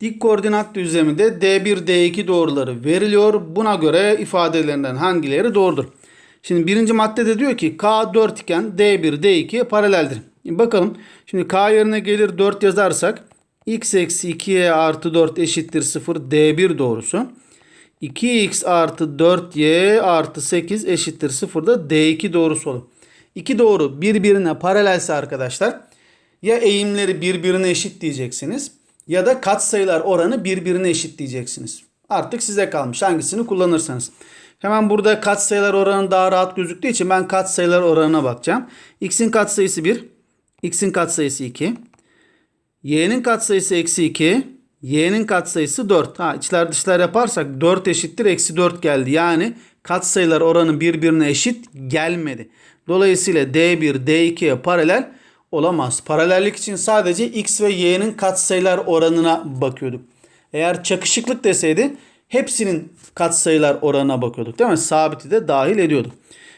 Dik koordinat düzleminde D1, D2 doğruları veriliyor. Buna göre ifadelerinden hangileri doğrudur? Şimdi birinci maddede diyor ki K 4 iken D1, D2'ye paraleldir. Bakalım. Şimdi K yerine gelir 4 yazarsak x eksi 2y artı 4 eşittir 0 D1 doğrusu. 2x artı 4y artı 8 eşittir 0 da D2 doğrusu olur. İki doğru birbirine paralelse arkadaşlar ya eğimleri birbirine eşit diyeceksiniz ya da katsayılar oranı birbirine eşit diyeceksiniz. Artık size kalmış hangisini kullanırsanız. Hemen burada katsayılar oranı daha rahat gözüktüğü için ben katsayılar oranına bakacağım. X'in katsayısı 1, X'in katsayısı 2, Y'nin katsayısı eksi 2, Y'nin katsayısı 4. Ha, içler dışlar yaparsak 4 eşittir eksi 4 geldi. Yani katsayılar oranı birbirine eşit gelmedi. Dolayısıyla D1 D2'ye paralel olamaz. Paralellik için sadece X ve Y'nin katsayılar oranına bakıyorduk. Eğer çakışıklık deseydi hepsinin katsayılar oranına bakıyorduk değil mi? Sabiti de dahil ediyorduk.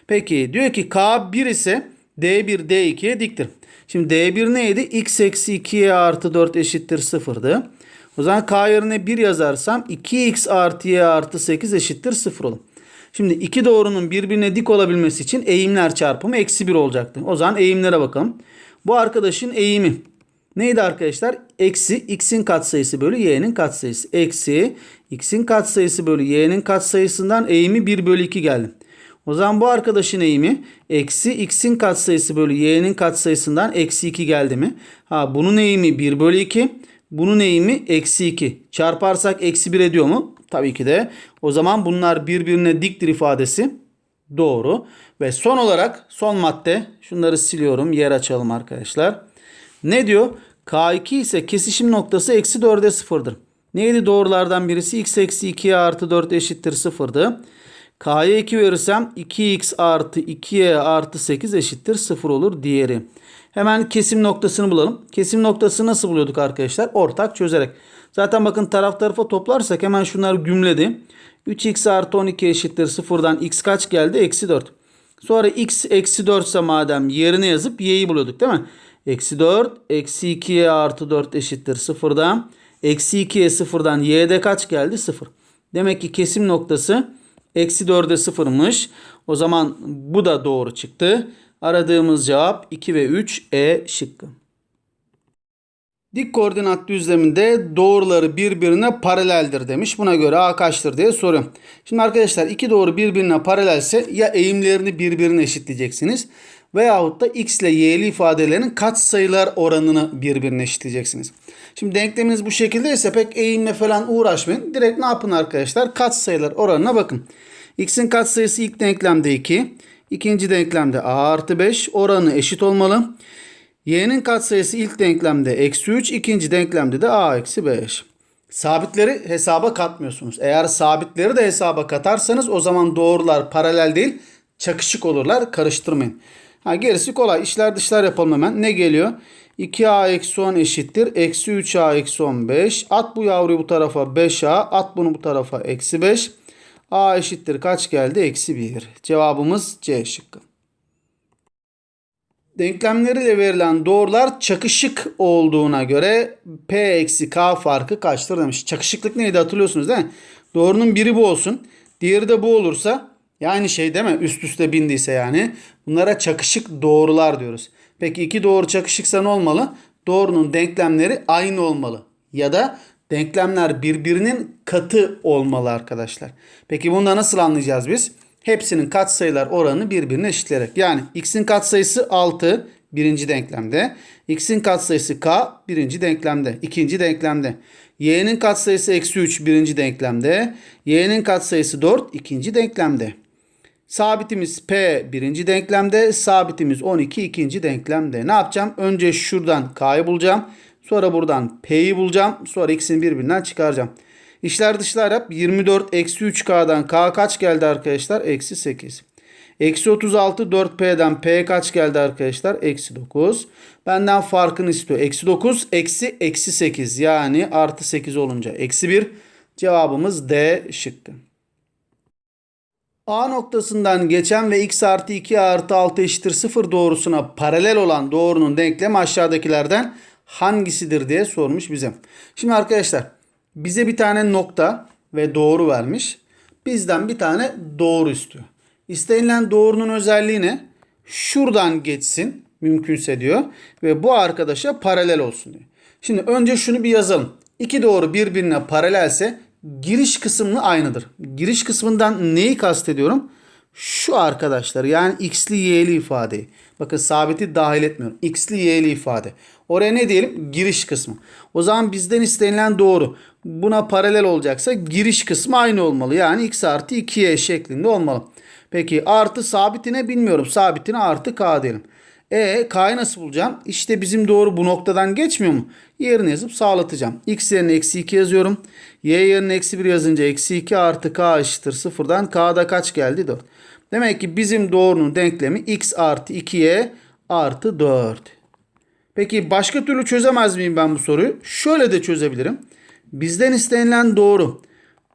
Peki diyor ki K1 ise D1 D2'ye diktir. Şimdi D1 neydi? X eksi 2y artı 4 eşittir 0'dı. O zaman K yerine 1 yazarsam 2x artı y artı 8 eşittir 0 olur. Şimdi iki doğrunun birbirine dik olabilmesi için eğimler çarpımı eksi 1 olacaktı. O zaman eğimlere bakalım. Bu arkadaşın eğimi neydi arkadaşlar? Eksi x'in katsayısı bölü y'nin katsayısı. Eksi x'in katsayısı bölü y'nin katsayısından eğimi 1 bölü 2 geldi. O zaman bu arkadaşın eğimi eksi x'in katsayısı bölü y'nin katsayısından eksi 2 geldi mi? Ha bunun eğimi 1 bölü 2. Bunun eğimi eksi 2. Çarparsak eksi 1 ediyor mu? Tabii ki de. O zaman bunlar birbirine diktir ifadesi doğru. Ve son olarak son madde şunları siliyorum yer açalım arkadaşlar. Ne diyor? K2 ise kesişim noktası eksi 4'e 0'dır. Neydi doğrulardan birisi? x eksi 2y artı 4 eşittir 0'dı. K'ya 2 verirsem 2x artı 2y artı 8 eşittir 0 olur diğeri. Hemen kesim noktasını bulalım. Kesim noktasını nasıl buluyorduk arkadaşlar? Ortak çözerek. Zaten bakın taraf tarafa toplarsak hemen şunlar gümledi. 3x artı 12 eşittir 0'dan x kaç geldi? Eksi 4. Sonra x eksi 4 ise madem yerine yazıp y'yi buluyorduk değil mi? Eksi 4 eksi 2y artı 4 eşittir 0'dan. Eksi 2'ye 0'dan y'de kaç geldi? 0. Demek ki kesim noktası eksi 4'e 0'mış. O zaman bu da doğru çıktı. Aradığımız cevap 2 ve 3 E şıkkı. Dik koordinat düzleminde doğruları birbirine paraleldir demiş. Buna göre A kaçtır diye soruyorum. Şimdi arkadaşlar iki doğru birbirine paralelse ya eğimlerini birbirine eşitleyeceksiniz veyahut da x ile y'li ifadelerin katsayılar oranını birbirine eşitleyeceksiniz. Şimdi denkleminiz bu şekilde ise pek eğimle falan uğraşmayın. Direkt ne yapın arkadaşlar? Katsayılar oranına bakın. x'in katsayısı ilk denklemde 2. ikinci denklemde a artı 5 oranı eşit olmalı. Y'nin katsayısı ilk denklemde eksi 3, ikinci denklemde de a eksi 5. Sabitleri hesaba katmıyorsunuz. Eğer sabitleri de hesaba katarsanız o zaman doğrular paralel değil çakışık olurlar. Karıştırmayın. Ha, gerisi kolay. İşler dışlar yapalım hemen. Ne geliyor? 2a eksi 10 eşittir. Eksi 3a eksi 15. At bu yavruyu bu tarafa 5a. At bunu bu tarafa eksi 5. a eşittir kaç geldi? Eksi 1. Cevabımız C şıkkı. Denklemleriyle verilen doğrular çakışık olduğuna göre P eksi K farkı kaçtır demiş. Çakışıklık neydi hatırlıyorsunuz değil mi? Doğrunun biri bu olsun. Diğeri de bu olursa yani şey değil mi? Üst üste bindiyse yani. Bunlara çakışık doğrular diyoruz. Peki iki doğru çakışıksa ne olmalı? Doğrunun denklemleri aynı olmalı. Ya da denklemler birbirinin katı olmalı arkadaşlar. Peki bunda nasıl anlayacağız biz? Hepsinin katsayılar oranı birbirine eşitleyerek. Yani x'in katsayısı 6 birinci denklemde. x'in katsayısı k birinci denklemde. ikinci denklemde. y'nin katsayısı eksi 3 birinci denklemde. y'nin katsayısı 4 ikinci denklemde. Sabitimiz P birinci denklemde. Sabitimiz 12 ikinci denklemde. Ne yapacağım? Önce şuradan K'yı bulacağım. Sonra buradan P'yi bulacağım. Sonra ikisini birbirinden çıkaracağım. İşler dışlar yap. 24 eksi 3K'dan K kaç geldi arkadaşlar? Eksi 8. Eksi 36 4P'den P kaç geldi arkadaşlar? Eksi 9. Benden farkını istiyor. Eksi 9 eksi eksi 8 yani artı 8 olunca eksi 1. Cevabımız D şıkkı. A noktasından geçen ve x artı 2 artı 6 eşittir 0 doğrusuna paralel olan doğrunun denklemi aşağıdakilerden hangisidir diye sormuş bize. Şimdi arkadaşlar bize bir tane nokta ve doğru vermiş. Bizden bir tane doğru istiyor. İstenilen doğrunun özelliği ne? Şuradan geçsin mümkünse diyor. Ve bu arkadaşa paralel olsun diyor. Şimdi önce şunu bir yazalım. İki doğru birbirine paralelse giriş kısmı aynıdır. Giriş kısmından neyi kastediyorum? Şu arkadaşlar yani x'li y'li ifadeyi. Bakın sabiti dahil etmiyorum. x'li y'li ifade. Oraya ne diyelim? Giriş kısmı. O zaman bizden istenilen doğru. Buna paralel olacaksa giriş kısmı aynı olmalı. Yani x artı 2y şeklinde olmalı. Peki artı sabitine bilmiyorum. Sabitine artı k diyelim. E k'yı nasıl bulacağım? İşte bizim doğru bu noktadan geçmiyor mu? Yerine yazıp sağlatacağım. x yerine eksi 2 yazıyorum. Y yerine eksi 1 yazınca eksi 2 artı k eşittir sıfırdan. K'da kaç geldi? 4. Demek ki bizim doğrunun denklemi x artı 2y artı 4. Peki başka türlü çözemez miyim ben bu soruyu? Şöyle de çözebilirim. Bizden istenilen doğru.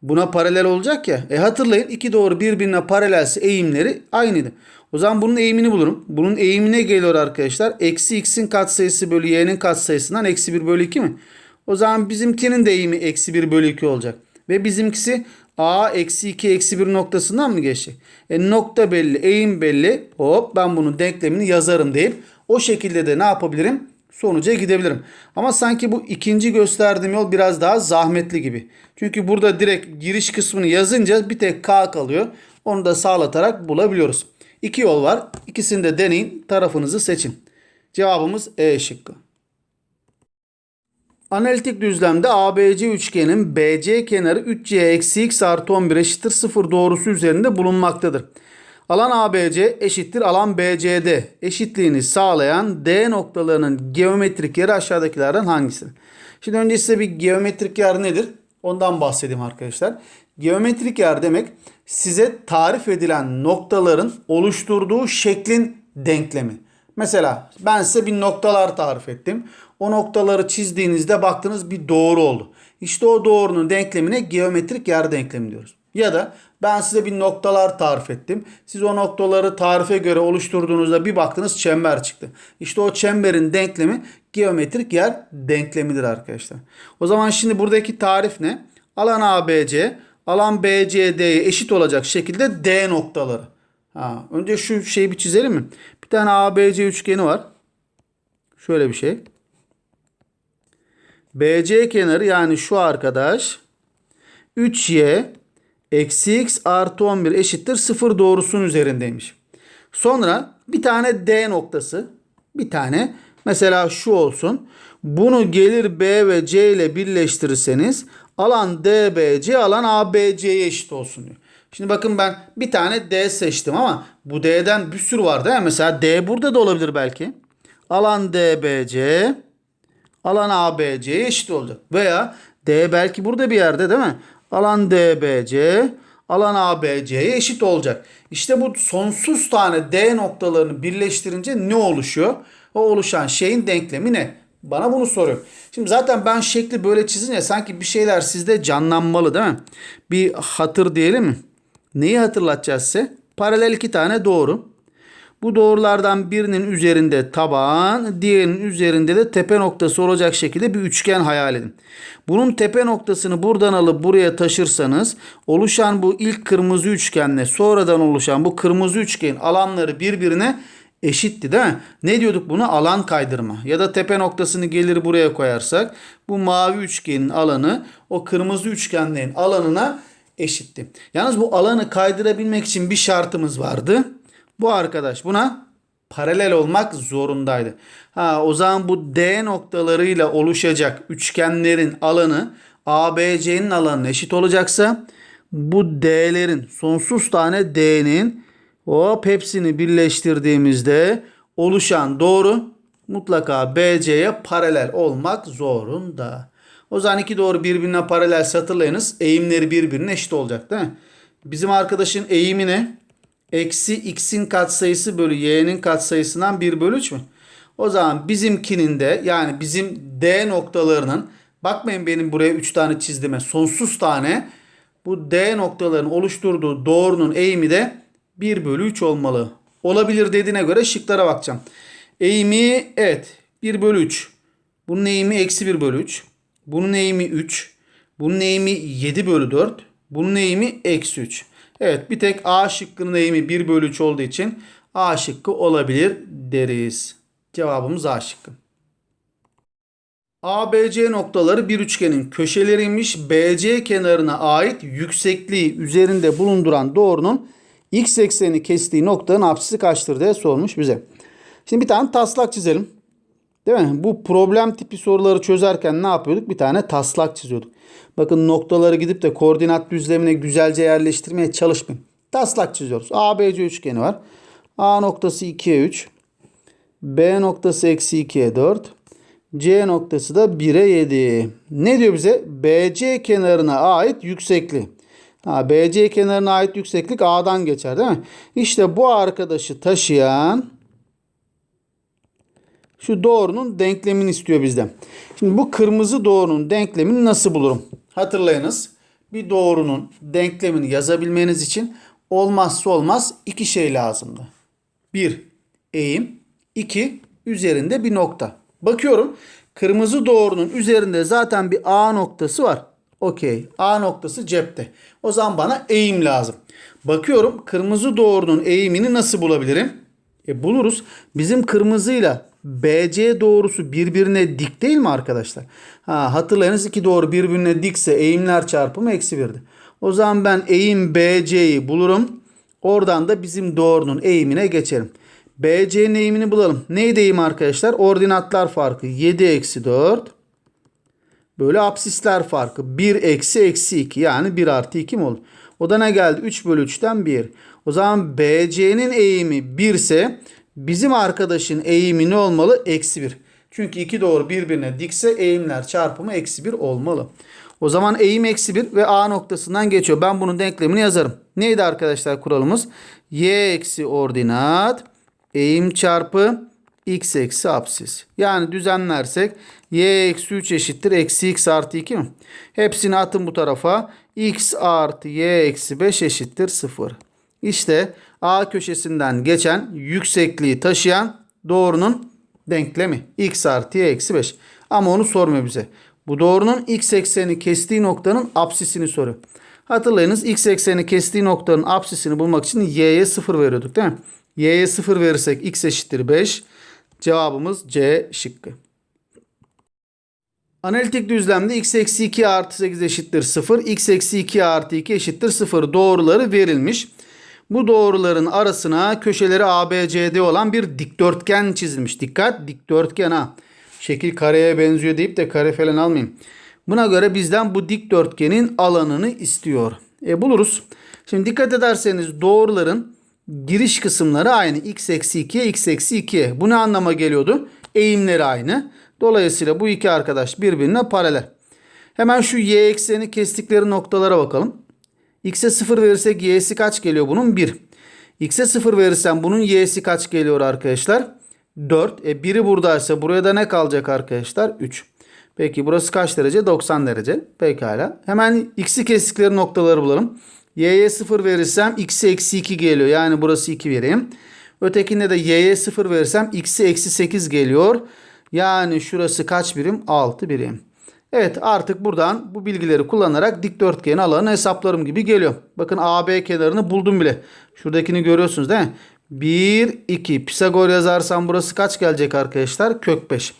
Buna paralel olacak ya. E hatırlayın iki doğru birbirine paralelse eğimleri aynıydı. O zaman bunun eğimini bulurum. Bunun eğimi ne geliyor arkadaşlar? Eksi x'in katsayısı bölü y'nin katsayısından eksi 1 bölü 2 mi? O zaman bizimkinin de eğimi eksi 1 bölü 2 olacak. Ve bizimkisi a eksi 2 eksi 1 noktasından mı geçecek? E nokta belli, eğim belli. Hop ben bunun denklemini yazarım deyip o şekilde de ne yapabilirim? Sonuca gidebilirim. Ama sanki bu ikinci gösterdiğim yol biraz daha zahmetli gibi. Çünkü burada direkt giriş kısmını yazınca bir tek k kalıyor. Onu da sağlatarak bulabiliyoruz. İki yol var. İkisini de deneyin. Tarafınızı seçin. Cevabımız E şıkkı. Analitik düzlemde ABC üçgenin BC kenarı 3C eksi x artı 11 eşittir 0 doğrusu üzerinde bulunmaktadır. Alan ABC eşittir alan BCD eşitliğini sağlayan D noktalarının geometrik yeri aşağıdakilerden hangisi? Şimdi önce size bir geometrik yer nedir? Ondan bahsedeyim arkadaşlar. Geometrik yer demek size tarif edilen noktaların oluşturduğu şeklin denklemi. Mesela ben size bir noktalar tarif ettim. O noktaları çizdiğinizde baktınız bir doğru oldu. İşte o doğrunun denklemine geometrik yer denklemi diyoruz. Ya da ben size bir noktalar tarif ettim. Siz o noktaları tarife göre oluşturduğunuzda bir baktınız çember çıktı. İşte o çemberin denklemi geometrik yer denklemidir arkadaşlar. O zaman şimdi buradaki tarif ne? Alan ABC, alan BCD'ye eşit olacak şekilde D noktaları. Ha, önce şu şeyi bir çizelim mi? Bir tane ABC üçgeni var. Şöyle bir şey. BC kenarı yani şu arkadaş 3y eksi x artı 11 eşittir 0 doğrusunun üzerindeymiş. Sonra bir tane D noktası bir tane mesela şu olsun. Bunu gelir B ve C ile birleştirirseniz alan DBC alan ABC'ye eşit olsun diyor. Şimdi bakın ben bir tane D seçtim ama bu D'den bir sürü var değil mi? Mesela D burada da olabilir belki. Alan DBC alan ABC'ye eşit olacak. Veya D belki burada bir yerde değil mi? Alan DBC alan ABC'ye eşit olacak. İşte bu sonsuz tane D noktalarını birleştirince ne oluşuyor? O oluşan şeyin denklemi ne? Bana bunu soruyor. Şimdi zaten ben şekli böyle çizince sanki bir şeyler sizde canlanmalı değil mi? Bir hatır diyelim mi? Neyi hatırlatacağız size? Paralel iki tane doğru. Bu doğrulardan birinin üzerinde taban, diğerinin üzerinde de tepe noktası olacak şekilde bir üçgen hayal edin. Bunun tepe noktasını buradan alıp buraya taşırsanız oluşan bu ilk kırmızı üçgenle sonradan oluşan bu kırmızı üçgenin alanları birbirine eşitti değil mi? Ne diyorduk buna? Alan kaydırma. Ya da tepe noktasını gelir buraya koyarsak bu mavi üçgenin alanı o kırmızı üçgenlerin alanına eşitti. Yalnız bu alanı kaydırabilmek için bir şartımız vardı. Bu arkadaş buna paralel olmak zorundaydı. Ha o zaman bu D noktalarıyla oluşacak üçgenlerin alanı ABC'nin alanına eşit olacaksa bu D'lerin sonsuz tane D'nin hop hepsini birleştirdiğimizde oluşan doğru mutlaka BC'ye paralel olmak zorunda. O zaman iki doğru birbirine paralel hatırlayınız. Eğimleri birbirine eşit olacak değil mi? Bizim arkadaşın eğimi ne? Eksi x'in katsayısı bölü y'nin katsayısından 1 bölü 3 mü? O zaman bizimkinin de yani bizim D noktalarının bakmayın benim buraya 3 tane çizdiğime sonsuz tane bu D noktalarının oluşturduğu doğrunun eğimi de 1 bölü 3 olmalı. Olabilir dediğine göre şıklara bakacağım. Eğimi evet 1 bölü 3. Bunun eğimi eksi 1 bölü 3. Bunun eğimi 3. Bunun eğimi 7 bölü 4. Bunun eğimi eksi 3. Evet bir tek A şıkkının eğimi 1 bölü 3 olduğu için A şıkkı olabilir deriz. Cevabımız A şıkkı. ABC noktaları bir üçgenin köşeleriymiş. BC kenarına ait yüksekliği üzerinde bulunduran doğrunun x ekseni kestiği noktanın apsisi kaçtır diye sormuş bize. Şimdi bir tane taslak çizelim. Değil mi? Bu problem tipi soruları çözerken ne yapıyorduk? Bir tane taslak çiziyorduk. Bakın noktaları gidip de koordinat düzlemine güzelce yerleştirmeye çalışmayın. Taslak çiziyoruz. ABC üçgeni var. A noktası 2'ye 3. B noktası eksi 2'ye 4. C noktası da 1'e 7. Ne diyor bize? BC kenarına ait yükseklik. Ha, BC kenarına ait yükseklik A'dan geçer değil mi? İşte bu arkadaşı taşıyan şu doğrunun denklemini istiyor bizden. Şimdi bu kırmızı doğrunun denklemini nasıl bulurum? Hatırlayınız. Bir doğrunun denklemini yazabilmeniz için olmazsa olmaz iki şey lazımdı. Bir, eğim. iki üzerinde bir nokta. Bakıyorum. Kırmızı doğrunun üzerinde zaten bir A noktası var. Okey. A noktası cepte. O zaman bana eğim lazım. Bakıyorum kırmızı doğrunun eğimini nasıl bulabilirim? E buluruz. Bizim kırmızıyla BC doğrusu birbirine dik değil mi arkadaşlar? Ha, hatırlayınız iki doğru birbirine dikse eğimler çarpımı eksi birdi. O zaman ben eğim BC'yi bulurum. Oradan da bizim doğrunun eğimine geçerim. BC'nin eğimini bulalım. Neydi eğim arkadaşlar? Ordinatlar farkı 7 eksi 4. Böyle apsisler farkı 1 eksi eksi 2 yani 1 artı 2 mi olur? O da ne geldi? 3 bölü 3'ten 1. O zaman BC'nin eğimi 1 ise bizim arkadaşın eğimi ne olmalı? Eksi 1. Çünkü iki doğru birbirine dikse eğimler çarpımı eksi 1 olmalı. O zaman eğim eksi 1 ve A noktasından geçiyor. Ben bunun denklemini yazarım. Neydi arkadaşlar kuralımız? Y eksi ordinat eğim çarpı x eksi apsis. Yani düzenlersek y eksi 3 eşittir eksi x artı 2 mi? Hepsini atın bu tarafa. x artı y eksi 5 eşittir 0. İşte A köşesinden geçen yüksekliği taşıyan doğrunun denklemi. x artı y eksi 5. Ama onu sormuyor bize. Bu doğrunun x ekseni kestiği noktanın apsisini soruyor. Hatırlayınız x ekseni kestiği noktanın apsisini bulmak için y'ye 0 veriyorduk değil mi? y'ye 0 verirsek x eşittir 5. Cevabımız C şıkkı. Analitik düzlemde x eksi 2 artı 8 eşittir 0. x eksi 2 artı 2 eşittir 0 doğruları verilmiş. Bu doğruların arasına köşeleri ABCD olan bir dikdörtgen çizilmiş. Dikkat dikdörtgen ha. Şekil kareye benziyor deyip de kare falan almayayım. Buna göre bizden bu dikdörtgenin alanını istiyor. E buluruz. Şimdi dikkat ederseniz doğruların giriş kısımları aynı. x eksi 2'ye x eksi 2'ye. Bu ne anlama geliyordu? Eğimleri aynı. Dolayısıyla bu iki arkadaş birbirine paralel. Hemen şu y ekseni kestikleri noktalara bakalım. X'e 0 verirsek y'si kaç geliyor bunun? 1. x'e 0 verirsem bunun y'si kaç geliyor arkadaşlar? 4. E biri buradaysa buraya da ne kalacak arkadaşlar? 3. Peki burası kaç derece? 90 derece. Pekala. Hemen x'i kestikleri noktaları bulalım. y'ye 0 verirsem x'e eksi 2 geliyor. Yani burası 2 vereyim. Ötekinde de y'ye 0 verirsem x'e eksi 8 geliyor. Yani şurası kaç birim? 6 birim. Evet artık buradan bu bilgileri kullanarak dikdörtgen alanı hesaplarım gibi geliyor. Bakın AB kenarını buldum bile. Şuradakini görüyorsunuz değil mi? 1, 2. Pisagor yazarsam burası kaç gelecek arkadaşlar? Kök 5.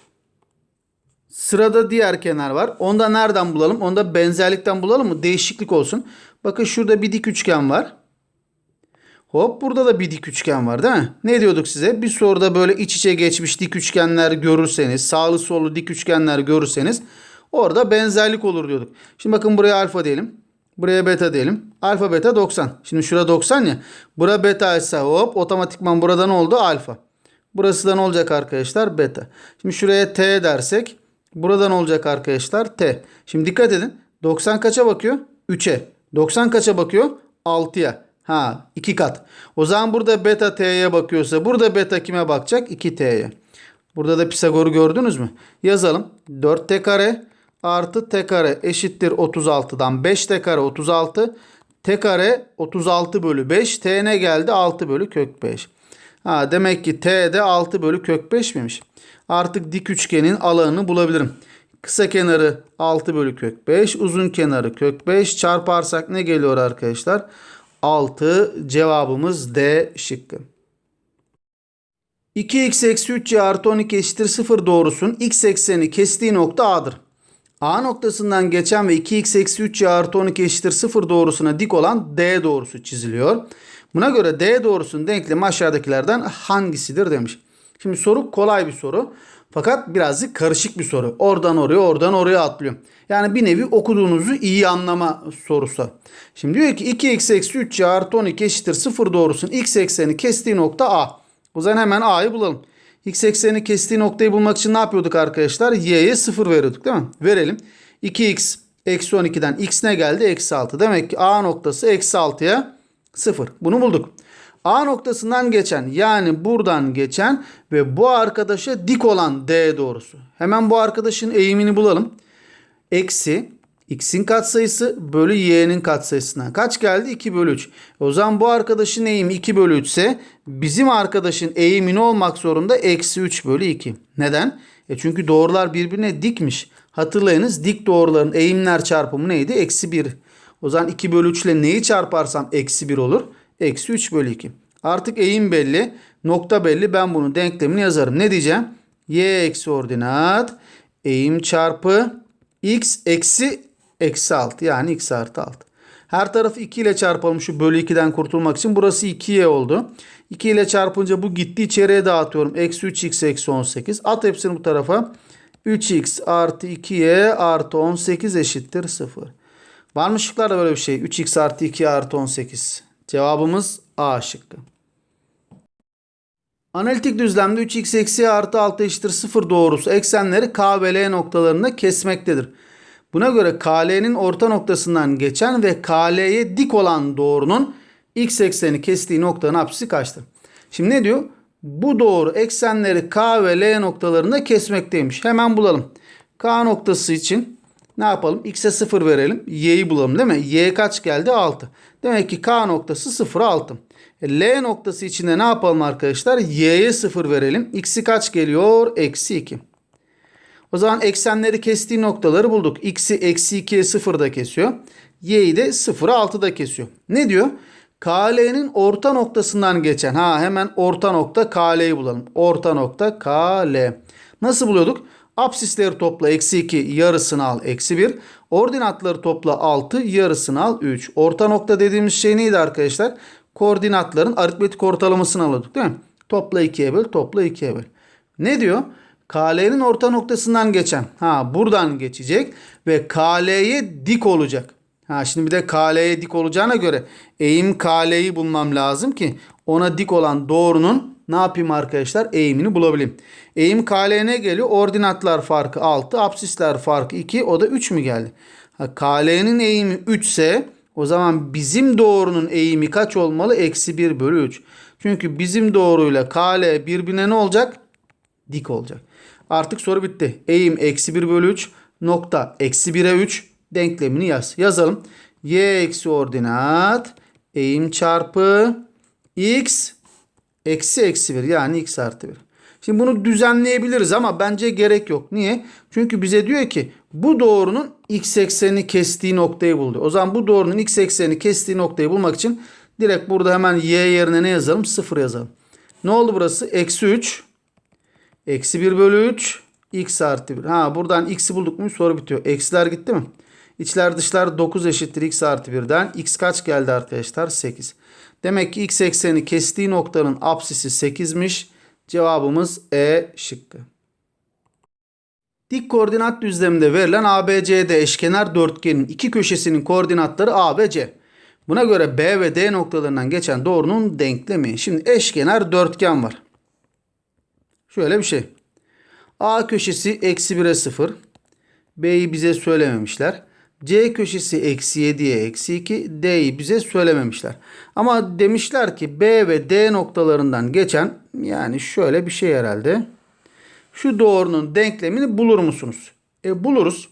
Sırada diğer kenar var. Onda nereden bulalım? Onda benzerlikten bulalım mı? Değişiklik olsun. Bakın şurada bir dik üçgen var. Hop burada da bir dik üçgen var değil mi? Ne diyorduk size? Bir soruda böyle iç içe geçmiş dik üçgenler görürseniz, sağlı sollu dik üçgenler görürseniz orada benzerlik olur diyorduk. Şimdi bakın buraya alfa diyelim. Buraya beta diyelim. Alfa beta 90. Şimdi şura 90 ya. Bura beta ise hop otomatikman burada ne oldu? Alfa. Burası da ne olacak arkadaşlar? Beta. Şimdi şuraya t dersek buradan olacak arkadaşlar t. Şimdi dikkat edin. 90 kaça bakıyor? 3'e. 90 kaça bakıyor? 6'ya. Ha 2 kat. O zaman burada beta t'ye bakıyorsa burada beta kime bakacak? 2t'ye. Burada da Pisagor'u gördünüz mü? Yazalım. 4t kare artı t kare eşittir 36'dan 5t kare 36. t kare 36 bölü 5. t ne geldi? 6 bölü kök 5. Ha, demek ki t de 6 bölü kök 5 miymiş? Artık dik üçgenin alanını bulabilirim. Kısa kenarı 6 bölü kök 5. Uzun kenarı kök 5. Çarparsak ne geliyor arkadaşlar? 6 cevabımız D şıkkı. 2x eksi 3y artı 12 eşittir 0 doğrusun x ekseni kestiği nokta A'dır. A noktasından geçen ve 2x eksi 3y artı 12 eşittir 0 doğrusuna dik olan D doğrusu çiziliyor. Buna göre D doğrusunun denklemi aşağıdakilerden hangisidir demiş. Şimdi soru kolay bir soru. Fakat birazcık karışık bir soru. Oradan oraya oradan oraya atlıyor. Yani bir nevi okuduğunuzu iyi anlama sorusu. Şimdi diyor ki 2x eksi 3y artı 12 eşittir 0 doğrusunun x ekseni kestiği nokta A. O zaman hemen A'yı bulalım. X ekseni kestiği noktayı bulmak için ne yapıyorduk arkadaşlar? Y'ye 0 veriyorduk değil mi? Verelim. 2x eksi 12'den x ne geldi? Eksi 6. Demek ki A noktası eksi 6'ya 0. Bunu bulduk. A noktasından geçen yani buradan geçen ve bu arkadaşa dik olan D doğrusu. Hemen bu arkadaşın eğimini bulalım. Eksi x'in katsayısı bölü y'nin katsayısından. Kaç geldi? 2 bölü 3. O zaman bu arkadaşın eğimi 2 bölü 3 ise bizim arkadaşın eğimi ne olmak zorunda? Eksi 3 bölü 2. Neden? E çünkü doğrular birbirine dikmiş. Hatırlayınız dik doğruların eğimler çarpımı neydi? Eksi 1. O zaman 2 bölü 3 ile neyi çarparsam eksi 1 olur? Eksi 3 bölü 2. Artık eğim belli. Nokta belli. Ben bunun denklemini yazarım. Ne diyeceğim? y eksi ordinat eğim çarpı x eksi eksi 6 yani x artı 6. Her tarafı 2 ile çarpalım şu bölü 2'den kurtulmak için. Burası 2y oldu. 2 ile çarpınca bu gitti içeriye dağıtıyorum. Eksi 3x eksi 18. At hepsini bu tarafa. 3x artı 2y artı 18 eşittir 0. Var mı şıklarda böyle bir şey? 3x artı 2 artı 18. Cevabımız A şıkkı. Analitik düzlemde 3x eksi artı 6 eşittir 0 doğrusu eksenleri K ve L noktalarında kesmektedir. Buna göre KL'nin orta noktasından geçen ve KL'ye dik olan doğrunun x ekseni kestiği noktanın apsisi kaçtır? Şimdi ne diyor? Bu doğru eksenleri K ve L noktalarında kesmekteymiş. Hemen bulalım. K noktası için ne yapalım? X'e 0 verelim. Y'yi bulalım değil mi? Y kaç geldi? 6. Demek ki K noktası 0 6. E, L noktası içinde ne yapalım arkadaşlar? Y'ye 0 verelim. X'i kaç geliyor? Eksi 2. O zaman eksenleri kestiği noktaları bulduk. X'i eksi 2'ye 0'da kesiyor. Y'yi de 0'a 6'da kesiyor. Ne diyor? KL'nin orta noktasından geçen. Ha hemen orta nokta KL'yi bulalım. Orta nokta KL. Nasıl buluyorduk? Apsisleri topla eksi 2 yarısını al eksi 1. Ordinatları topla 6 yarısını al 3. Orta nokta dediğimiz şey neydi arkadaşlar? Koordinatların aritmetik ortalamasını alıyorduk değil mi? Topla 2'ye böl topla 2'ye böl. Ne diyor? KL'nin orta noktasından geçen. Ha buradan geçecek ve KL'ye dik olacak. Ha şimdi bir de KL'ye dik olacağına göre eğim KL'yi bulmam lazım ki ona dik olan doğrunun ne yapayım arkadaşlar? Eğimini bulabileyim. Eğim KL ne geliyor? Ordinatlar farkı 6, apsisler farkı 2. O da 3 mü geldi? Ha, KL'nin eğimi 3 ise o zaman bizim doğrunun eğimi kaç olmalı? Eksi 1 bölü 3. Çünkü bizim doğruyla KL birbirine ne olacak? Dik olacak. Artık soru bitti. Eğim eksi 1 bölü 3 nokta eksi 1'e 3 denklemini yaz. Yazalım. Y eksi ordinat eğim çarpı x eksi eksi 1 yani x artı 1. Şimdi bunu düzenleyebiliriz ama bence gerek yok. Niye? Çünkü bize diyor ki bu doğrunun x eksenini kestiği noktayı buldu. O zaman bu doğrunun x eksenini kestiği noktayı bulmak için direkt burada hemen y yerine ne yazalım? 0 yazalım. Ne oldu burası? Eksi 3 Eksi 1 bölü 3 x artı 1. Ha buradan x'i bulduk mu soru bitiyor. Eksiler gitti mi? İçler dışlar 9 eşittir x artı 1'den. x kaç geldi arkadaşlar? 8. Demek ki x ekseni kestiği noktanın apsisi 8'miş. Cevabımız E şıkkı. Dik koordinat düzleminde verilen ABCD eşkenar dörtgenin iki köşesinin koordinatları A ve C. Buna göre B ve D noktalarından geçen doğrunun denklemi. Şimdi eşkenar dörtgen var. Şöyle bir şey. A köşesi eksi 1'e 0. B'yi bize söylememişler. C köşesi eksi 7'ye eksi 2. D'yi bize söylememişler. Ama demişler ki B ve D noktalarından geçen yani şöyle bir şey herhalde. Şu doğrunun denklemini bulur musunuz? E buluruz.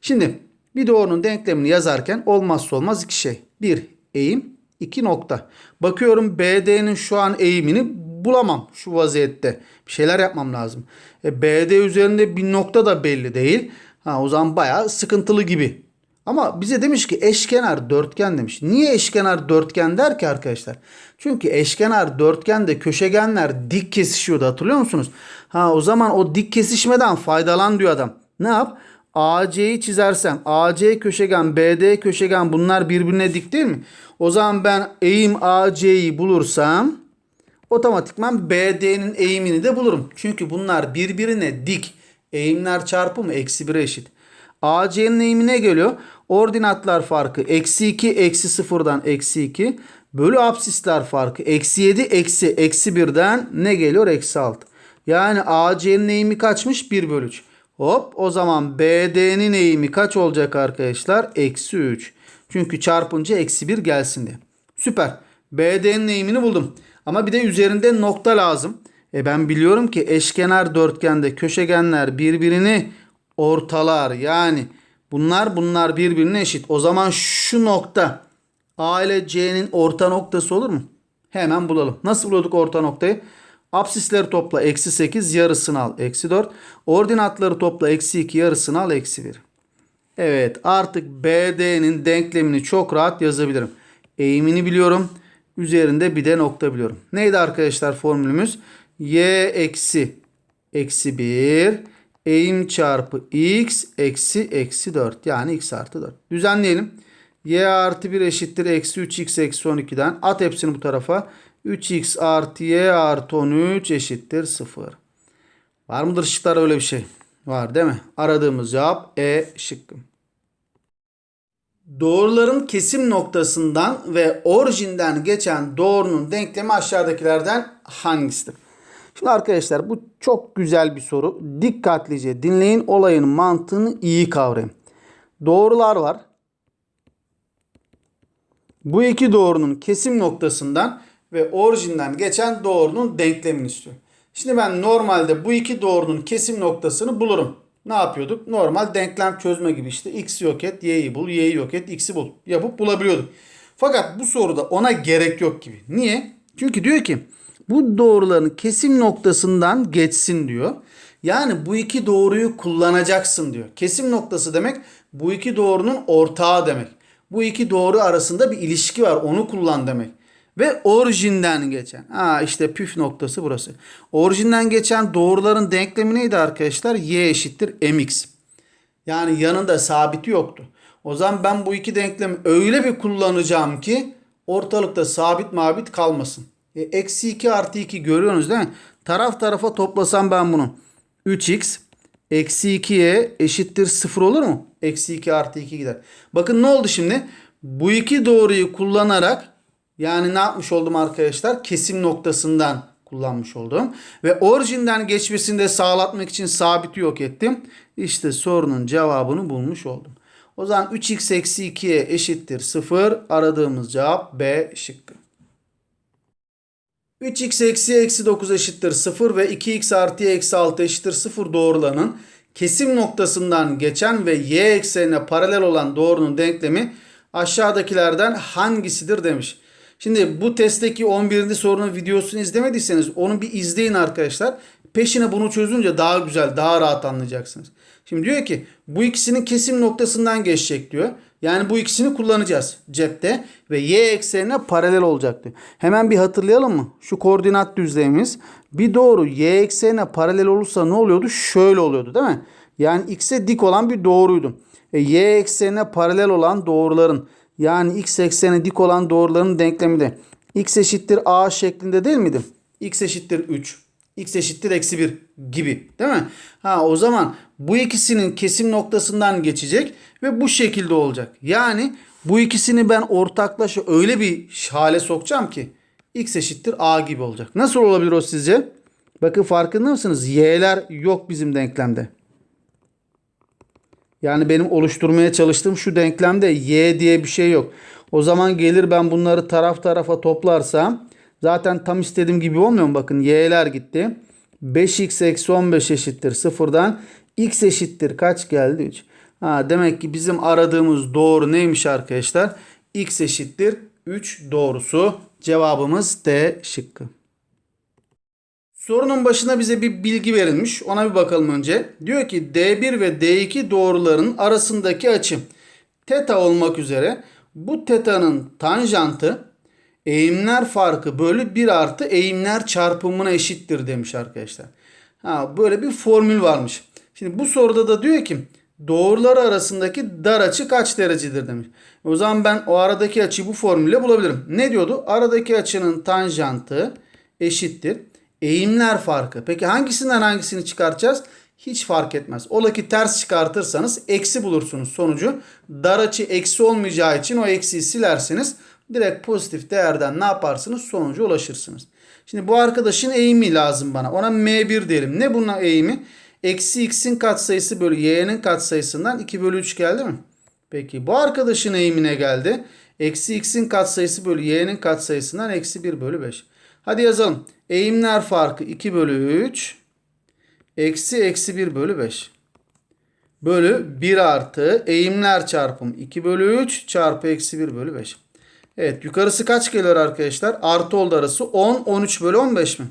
Şimdi bir doğrunun denklemini yazarken olmazsa olmaz iki şey. Bir eğim, iki nokta. Bakıyorum BD'nin şu an eğimini bulamam şu vaziyette. Bir şeyler yapmam lazım. E, BD üzerinde bir nokta da belli değil. Ha o zaman bayağı sıkıntılı gibi. Ama bize demiş ki eşkenar dörtgen demiş. Niye eşkenar dörtgen der ki arkadaşlar? Çünkü eşkenar dörtgende köşegenler dik kesişiyordu hatırlıyor musunuz? Ha o zaman o dik kesişmeden faydalan diyor adam. Ne yap? AC'yi çizersem AC köşegen BD köşegen bunlar birbirine dik değil mi? O zaman ben eğim AC'yi bulursam otomatikman BD'nin eğimini de bulurum. Çünkü bunlar birbirine dik. Eğimler çarpımı eksi 1'e eşit. AC'nin eğimi ne geliyor? Ordinatlar farkı eksi 2 eksi 0'dan eksi 2 bölü absisler farkı eksi 7 eksi eksi 1'den ne geliyor? Eksi 6. Yani AC'nin eğimi kaçmış? 1 bölü 3. Hop o zaman BD'nin eğimi kaç olacak arkadaşlar? Eksi 3. Çünkü çarpınca eksi 1 gelsin diye. Süper. BD'nin eğimini buldum. Ama bir de üzerinde nokta lazım. E ben biliyorum ki eşkenar dörtgende köşegenler birbirini ortalar. Yani bunlar bunlar birbirine eşit. O zaman şu nokta A ile C'nin orta noktası olur mu? Hemen bulalım. Nasıl buluyorduk orta noktayı? Absisleri topla eksi 8 yarısını al eksi 4. Ordinatları topla eksi 2 yarısını al eksi 1. Evet artık BD'nin denklemini çok rahat yazabilirim. Eğimini biliyorum. Üzerinde bir de nokta biliyorum. Neydi arkadaşlar formülümüz? Y eksi eksi 1 eğim çarpı x eksi eksi 4 yani x artı 4. Düzenleyelim. y artı 1 eşittir eksi 3x eksi 12'den at hepsini bu tarafa. 3x artı y artı 13 eşittir 0. Var mıdır şıklar öyle bir şey? Var değil mi? Aradığımız cevap E şıkkı. Doğruların kesim noktasından ve orijinden geçen doğrunun denklemi aşağıdakilerden hangisidir? Şimdi arkadaşlar bu çok güzel bir soru. Dikkatlice dinleyin olayın mantığını iyi kavrayın. Doğrular var. Bu iki doğrunun kesim noktasından ve orijinden geçen doğrunun denklemini istiyor. Şimdi ben normalde bu iki doğrunun kesim noktasını bulurum. Ne yapıyorduk? Normal denklem çözme gibi işte x yok et, y'yi bul, y'yi yok et, x'i bul. Yapıp bulabiliyorduk. Fakat bu soruda ona gerek yok gibi. Niye? Çünkü diyor ki bu doğruların kesim noktasından geçsin diyor. Yani bu iki doğruyu kullanacaksın diyor. Kesim noktası demek bu iki doğrunun ortağı demek. Bu iki doğru arasında bir ilişki var onu kullan demek. Ve orijinden geçen. Ha işte püf noktası burası. Orijinden geçen doğruların denklemi neydi arkadaşlar? Y eşittir mx. Yani yanında sabiti yoktu. O zaman ben bu iki denklemi öyle bir kullanacağım ki ortalıkta sabit mabit kalmasın. E, eksi 2 artı 2 görüyorsunuz değil mi? Taraf tarafa toplasam ben bunu. 3x eksi 2y eşittir 0 olur mu? Eksi 2 artı 2 gider. Bakın ne oldu şimdi? Bu iki doğruyu kullanarak yani ne yapmış oldum arkadaşlar? Kesim noktasından kullanmış oldum. Ve orijinden geçmesini de sağlatmak için sabiti yok ettim. İşte sorunun cevabını bulmuş oldum. O zaman 3x eksi 2'ye eşittir 0. Aradığımız cevap B şıkkı. 3x eksi eksi 9 eşittir 0 ve 2x artı eksi 6 eşittir 0 doğrularının kesim noktasından geçen ve y eksenine paralel olan doğrunun denklemi aşağıdakilerden hangisidir demiş. Şimdi bu testteki 11. sorunun videosunu izlemediyseniz onu bir izleyin arkadaşlar. Peşine bunu çözünce daha güzel, daha rahat anlayacaksınız. Şimdi diyor ki bu ikisinin kesim noktasından geçecek diyor. Yani bu ikisini kullanacağız cepte ve y eksenine paralel olacak diyor. Hemen bir hatırlayalım mı? Şu koordinat düzlemimiz bir doğru y eksenine paralel olursa ne oluyordu? Şöyle oluyordu değil mi? Yani x'e dik olan bir doğruydu. E, y eksenine paralel olan doğruların yani x eksene dik olan doğruların denklemi de x eşittir a şeklinde değil miydi? x eşittir 3, x eşittir eksi 1 gibi değil mi? Ha o zaman bu ikisinin kesim noktasından geçecek ve bu şekilde olacak. Yani bu ikisini ben ortaklaşa öyle bir hale sokacağım ki x eşittir a gibi olacak. Nasıl olabilir o sizce? Bakın farkında mısınız? Y'ler yok bizim denklemde. Yani benim oluşturmaya çalıştığım şu denklemde y diye bir şey yok. O zaman gelir ben bunları taraf tarafa toplarsam zaten tam istediğim gibi olmuyor mu? Bakın y'ler gitti. 5x eksi 15 eşittir sıfırdan. x eşittir kaç geldi? 3. Ha, demek ki bizim aradığımız doğru neymiş arkadaşlar? x eşittir 3 doğrusu. Cevabımız D şıkkı. Sorunun başına bize bir bilgi verilmiş. Ona bir bakalım önce. Diyor ki D1 ve D2 doğruların arasındaki açı teta olmak üzere bu teta'nın tanjantı eğimler farkı bölü 1 artı eğimler çarpımına eşittir demiş arkadaşlar. Ha, böyle bir formül varmış. Şimdi bu soruda da diyor ki doğrular arasındaki dar açı kaç derecedir demiş. O zaman ben o aradaki açıyı bu formülle bulabilirim. Ne diyordu? Aradaki açının tanjantı eşittir. Eğimler farkı. Peki hangisinden hangisini çıkartacağız? Hiç fark etmez. Ola ki ters çıkartırsanız eksi bulursunuz sonucu. Dar açı eksi olmayacağı için o eksiyi silersiniz. Direkt pozitif değerden ne yaparsınız? Sonuca ulaşırsınız. Şimdi bu arkadaşın eğimi lazım bana. Ona M1 diyelim. Ne bunun eğimi? Eksi x'in katsayısı bölü y'nin katsayısından 2 bölü 3 geldi mi? Peki bu arkadaşın eğimine geldi. Eksi x'in katsayısı bölü y'nin katsayısından eksi 1 bölü 5. Hadi yazalım. Eğimler farkı 2 bölü 3. Eksi eksi 1 bölü 5. Bölü 1 artı eğimler çarpım 2 bölü 3 çarpı eksi 1 bölü 5. Evet yukarısı kaç geliyor arkadaşlar? Artı oldu arası 10 13 bölü 15 mi?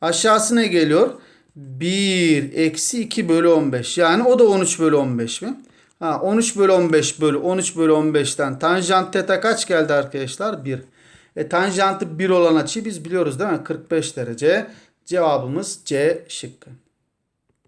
Aşağısı ne geliyor? 1 eksi 2 bölü 15. Yani o da 13 bölü 15 mi? Ha, 13 bölü 15 bölü 13 bölü 15'ten tanjant teta kaç geldi arkadaşlar? 1. E, tanjantı 1 olan açıyı biz biliyoruz değil mi? 45 derece. Cevabımız C şıkkı.